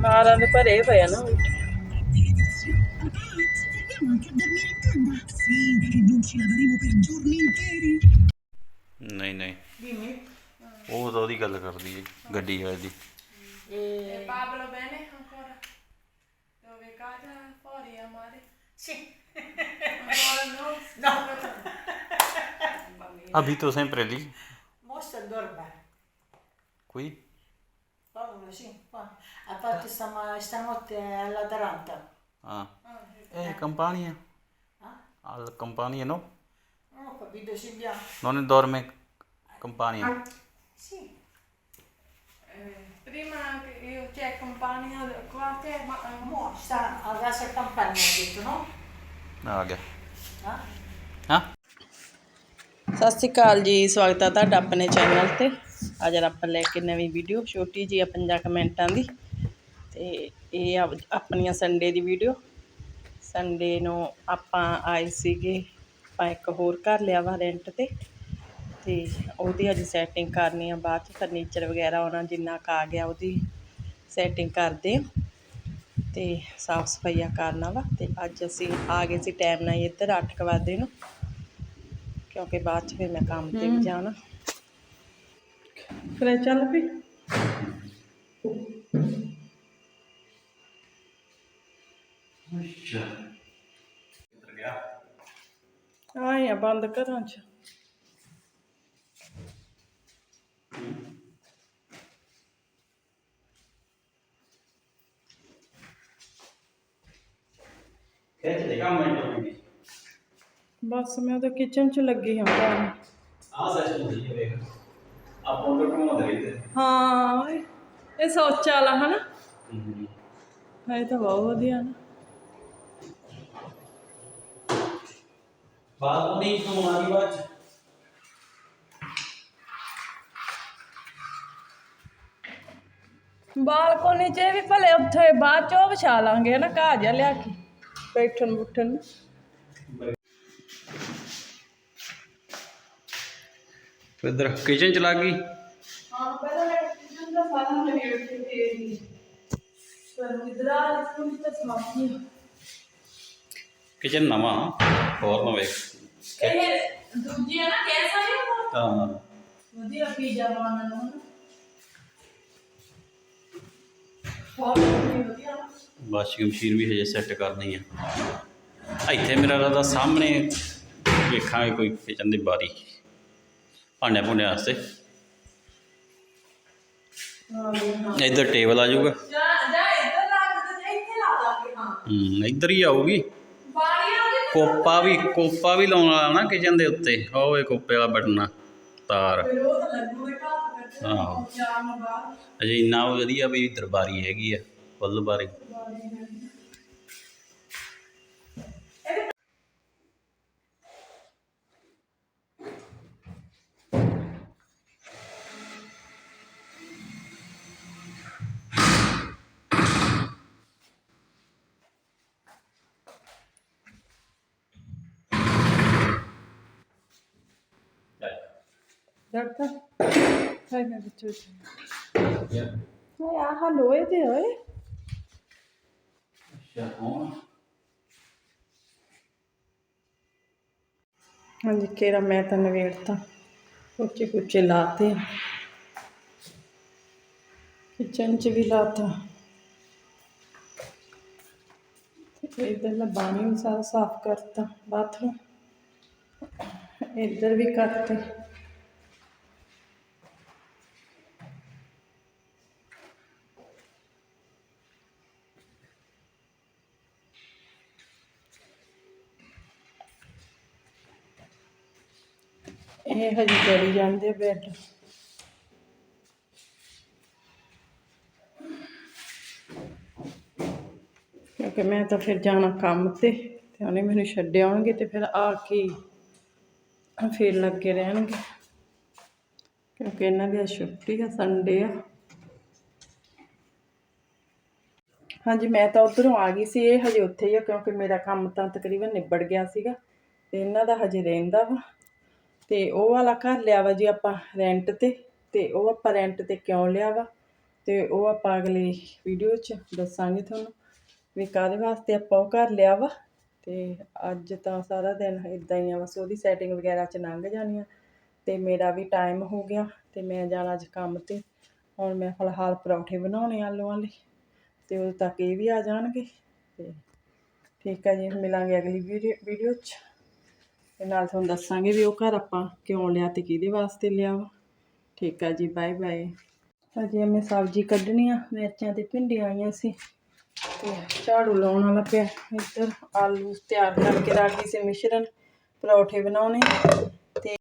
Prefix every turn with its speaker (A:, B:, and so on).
A: ਮਾਰਾਂ ਦੇ ਭਰੇ ਪਏ ਨਾ ਉਲਟੇ।
B: Andiamo anche a dormire in tenda? Sì, che non ci laveremo per giorni interi.
C: ਨਹੀਂ ਨਹੀਂ. ਉਹ ਤਾਂ ਉਹਦੀ ਗੱਲ ਕਰਦੀ ਹੈ ਗੱਡੀ ਵਾਲੀ ਦੀ
A: E...
D: Pablo bene ancora? Dove casa fuori a mare?
A: Sì.
D: Ancora no?
A: No.
C: ਤੋਂ lì
A: Mostra dorme.
C: qui
A: Paolo, sì. qua. Ha fatto stama- stanotte all'Atalanta.
C: ah eh compagnia
A: Ah?
C: al compagnia no
A: Non ho capito, Silvia.
C: non dorme compagnia
A: Sì.
D: Eh, prima che io c'è compagno qua te, ma eh,
A: Mo sta a casa campagna, ha detto, no?
C: ਆ ਗਿਆ
A: Ah?
C: ਹਾਂ
A: ਸਤਿ ਸ਼੍ਰੀ ਅਕਾਲ ਜੀ ਸਵਾਗਤ ਹੈ ਤੁਹਾਡਾ ਆਪਣੇ channel ਤੇ ਅੱਜ ਆਪਾਂ ਲੈ ਕੇ ਨਵੀਂ ਵੀਡੀਓ ਛੋਟੀ ਜੀ ਆ ਪੰਜਾਂ ਕਮੈਂਟਾਂ ਦੀ। ਤੇ ਇਹ ਆਪਣੀਆਂ ਸੰਡੇ ਦੀ ਵੀਡੀਓ ਸੰਡੇ ਨੂੰ ਆਪਾਂ ਆਏ ਸੀਗੇ ਆਪਾਂ ਇੱਕ ਹੋਰ ਘਰ ਲਿਆ ਵਾ ਰੈਂਟ ਤੇ। ਤੇ ਉਹਦੀ ਅੱਜ ਸੈਟਿੰਗ ਕਰਨੀ ਆ ਬਾਅਦ ਚ ਫਰਨੀਚਰ ਵਗੈਰਾ ਆਉਣਾ ਜਿੰਨਾ ਕੁ ਆ ਗਿਆ ਉਹਦੀ ਸੈਟਿੰਗ ਕਰਦੇ ਆ। ਤੇ ਸਾਫ਼ ਸਫਾਈਆ ਕਰਨਾ ਵਾ ਤੇ ਅੱਜ ਅਸੀਂ ਆ ਗਏ ਸੀ ਟਾਈਮ ਨਾਲ ਇੱਧਰ 8 ਕੁ ਵਜੇ ਨੂੰ ਕਿਉਂਕਿ ਬਾਅਦ ਚ ਫਿਰ ਮੈਂ ਕੰਮ ਤੇ ਵੀ ਜਾਣਾ। ਫਿਰ ਚੱਲ ਪਈ।
C: ਅੱਛਾ। ਕਿੱਧਰ ਗਿਆ?
A: ਆਏ ਆ ਬੰਦ ਘਰਾਂ ਚ।
C: ਖਿੱਚ ਦੇ ਕੰਮ ਮੈਂ ਕਰੂੰਗੀ
A: ਬਸ ਮੈਂ ਤਾਂ ਕਿਚਨ ਚ ਲੱਗੀ ਹਾਂ
C: ਆ ਸੱਚ ਹੈ ਵੇਖ। ਆਪਾਂ ਉਹ ਘੁੰਮਦੇ ਰਹਿੰਦੇ
A: ਹਾਂ ਓਏ, ਇਹ ਸੋਚ ਵਾਲਾ ਹਨਾ? ਇਹ ਤਾਂ ਬਹੁਤ ਵਧੀਆ ਨਾ।
C: ਬਾਤ ਨਹੀਂ ਤੂੰ ਆਣੀ ਬਾਅਦ ਚ।
A: ਬਾਲਕੋਨੀ 'ਚ ਵੀ ਭਲੇ ਉੱਥੇ ਬਾਅਦ ਚੋਂ ਵਿਛਾ ਲਾਂਗੇ ਹਨਾ ਘਾਹ ਜਿਹਾ ਲਿਆ ਕੇ ਬੈਠਣ ਬੁੱਠਣ ਨੂੰ।
C: ਇਧਰ ਕਿਚਨ ਚ ਲੱਗ ਗਈ?
A: ਹਾਂ ਪਹਿਲਾਂ ਮੈਂ ਕਿਚਨ ਦਾ ਸਾਰਾ ਨਵੇੜ ਕੇ ਫੇਰ ਪਰ ਇਧਰਾ ਸਕੂਲ ਤਾਂ ਸਮਾਪਤੀ
C: ਕਿਚਨ ਨਵਾਂ ਹੋਰ ਨਾ ਵੇਖ
A: ਇਹ ਦੂਜੀ ਹੈ ਨਾ ਕੈਸਾ ਨਹੀਂ
C: ਹਾਂ?
A: ਵਧੀਆ ਪੀਜ਼ਾ ਬਣਾਉਣਾ ਨੂੰ। ਬਹੁਤ ਵਧੀਆ।
C: ਵਾਸ਼ਿੰਗ ਮਸ਼ੀਨ ਵੀ ਹਜੇ ਸੈੱਟ ਕਰਨੀ ਆ। ਇੱਥੇ ਮੇਰਾ ਰਦਾ ਸਾਹਮਣੇ ਵੇਖਾਂਗੇ ਕੋਈ ਕਿਚਨ ਦੀ ਬਾਰੀ। ਭਾਂਡਿਆਂ ਭੁੰਡਿਆਂ ਵਾਸਤੇ। ਇੱਧਰ ਟੇਬਲ ਆ ਜਾਊਗਾ।
A: ਜਾ ਜਾ ਇੱਧਰ ਲਾ ਤੇ ਇੱਥੇ ਲਾ ਦਾਂਗੇ ਹਾਂ।
C: ਹੂੰ ਇੱਧਰ ਹੀ ਆਊਗੀ। ਕੋਪਾ ਵੀ ਕੋਪਾ ਵੀ ਲਾਉਣ ਵਾਲਾ ਨਾ ਕਿਚਨ ਦੇ ਉੱਤੇ। ਉਹ ਇਹ ਕੋਪੇ ਵਾਲਾ ਬਟਨ ਤਾਰ।
A: ਫਿਰ ਉਹ ਤਾਂ ਲੱਗੂਗਾ ਢਾਪ ਕਰਕੇ
C: ਹਾਂ।
A: ਚਾਰ ਨੂੰ ਬਾਅਦ
C: ਅਜੇ ਇੰਨਾ ਵਧੀਆ ਵੀ ਇੱਧਰ ਬਾਰੀ ਹੈਗੀ ਆ ਫੁੱਲ ਬਾਰੀ
A: ਮੈਂ ਬੱਚੋ ਹਾਏ ਆਹ ਲੋਏ ਦੇ ਹੋਏ ਹਾਂਜੀ ਕੇਰਾ ਮੈਂ ਤਾਂ ਨਵੇੜਤਾ ਉੱਚੇ ਕੁੱਚੇ ਲਾਤੇ ਕਿਚਨ ਚ ਵੀ ਲਾਤਾ। ਇਧਰ ਲਾ ਬਾਣੀ ਸਾਰਾ ਸਾਫ਼ ਕਰਤਾ ਬਾਥਰੂਮ। ਇੱਧਰ ਵੀ ਕਰਤੇ। ਇਹ ਹਜੇ ਚੜੀ ਜਾਂਦੇ ਬੈੱਡ ਕਿਉਂਕਿ ਮੈਂ ਤਾਂ ਫਿਰ ਜਾਣਾ ਕੰਮ ਤੇ ਤੇ ਉਹਨੇ ਮੈਨੂੰ ਛੱਡ ਆਉਣਗੇ ਤੇ ਫਿਰ ਆ ਕੇ ਫਿਰ ਲੱਗੇ ਰਹਿਣਗੇ। ਕਿਉਂਕਿ ਇਹਨਾਂ ਦੀ ਛੁੱਟੀ ਆ ਸੰਡੇ ਆ। ਹਾਂਜੀ, ਮੈਂ ਤਾਂ ਉਧਰੋਂ ਆ ਗਈ ਸੀ, ਇਹ ਹਜੇ ਉੱਥੇ ਹੀ ਆ, ਕਿਉਂਕਿ ਮੇਰਾ ਕੰਮ ਤਾਂ ਤਕਰੀਬਨ ਨਿਬੜ ਗਿਆ ਸੀਗਾ, ਤੇ ਇਹਨਾਂ ਦਾ ਹਜੇ ਰਹਿੰਦਾ ਵਾ। ਤੇ ਉਹ ਵਾਲਾ ਘਰ ਲਿਆ ਵਾ ਜੀ ਆਪਾਂ ਰੈਂਟ ਤੇ ਤੇ ਉਹ ਆਪਾਂ ਰੈਂਟ ਤੇ ਕਿਉਂ ਲਿਆ ਵਾ? ਤੇ ਉਹ ਆਪਾਂ ਅਗਲੀ ਵੀਡੀਓ 'ਚ ਦੱਸਾਂਗੇ ਤੁਹਾਨੂੰ ਵੀ ਕਾਹਦੇ ਵਾਸਤੇ ਆਪਾਂ ਉਹ ਘਰ ਲਿਆ ਵਾ। ਤੇ ਅੱਜ ਤਾਂ ਸਾਰਾ ਦਿਨ ਇਦਾਂ ਹੀ ਆ ਬਸ ਉਹਦੀ ਸੈਟਿੰਗ ਵਗੈਰਾ 'ਚ ਲੰਘ ਜਾਣੀ ਆ ਤੇ ਮੇਰਾ ਵੀ ਟਾਈਮ ਹੋ ਗਿਆ, ਤੇ ਮੈਂ ਜਾਣਾ ਅੱਜ ਕੰਮ ਤੇ। ਹੁਣ ਮੈਂ ਫਿਲਹਾਲ ਪਰੌਂਠੇ ਬਣਾਉਣੇ ਆਲੂਆਂ ਲਈ, ਤੇ ਉਦੋਂ ਤੱਕ ਇਹ ਵੀ ਆ ਜਾਣਗੇ। ਤੇ ਠੀਕ ਆ ਜੀ, ਮਿਲਾਂਗੇ ਅਗਲੀ ਵੀਡੀਓ ਵੀਡੀਓ 'ਚ। ਤੇ ਨਾਲ ਤੁਹਾਨੂੰ ਦੱਸਾਂਗੇ ਵੀ ਉਹ ਘਰ ਆਪਾਂ ਕਿਉਂ ਲਿਆ ਤੇ ਕਿਹਦੇ ਵਾਸਤੇ ਲਿਆ ਵਾ। ਠੀਕ ਆ ਜੀ ਬਾਏ ਬਾਏ ਅਜੇ ਮੈਂ ਸਬਜ਼ੀ ਕੱਢਣੀ ਆ, ਮਿਰਚਾਂ ਤੇ ਭਿੰਡੀਆਂ ਆਈਆਂ ਸੀ। ਤੇ ਝਾੜੂ ਲਾਉਣ ਵਾਲਾ ਪਿਆ। ਇੱਧਰ ਆਲੂ ਤਿਆਰ ਕਰਕੇ ਰੱਖ ਗਈ ਸੀ ਮਿਸ਼ਰਣ ਪਰੌਠੇ ਬਣਾਉਣੇ।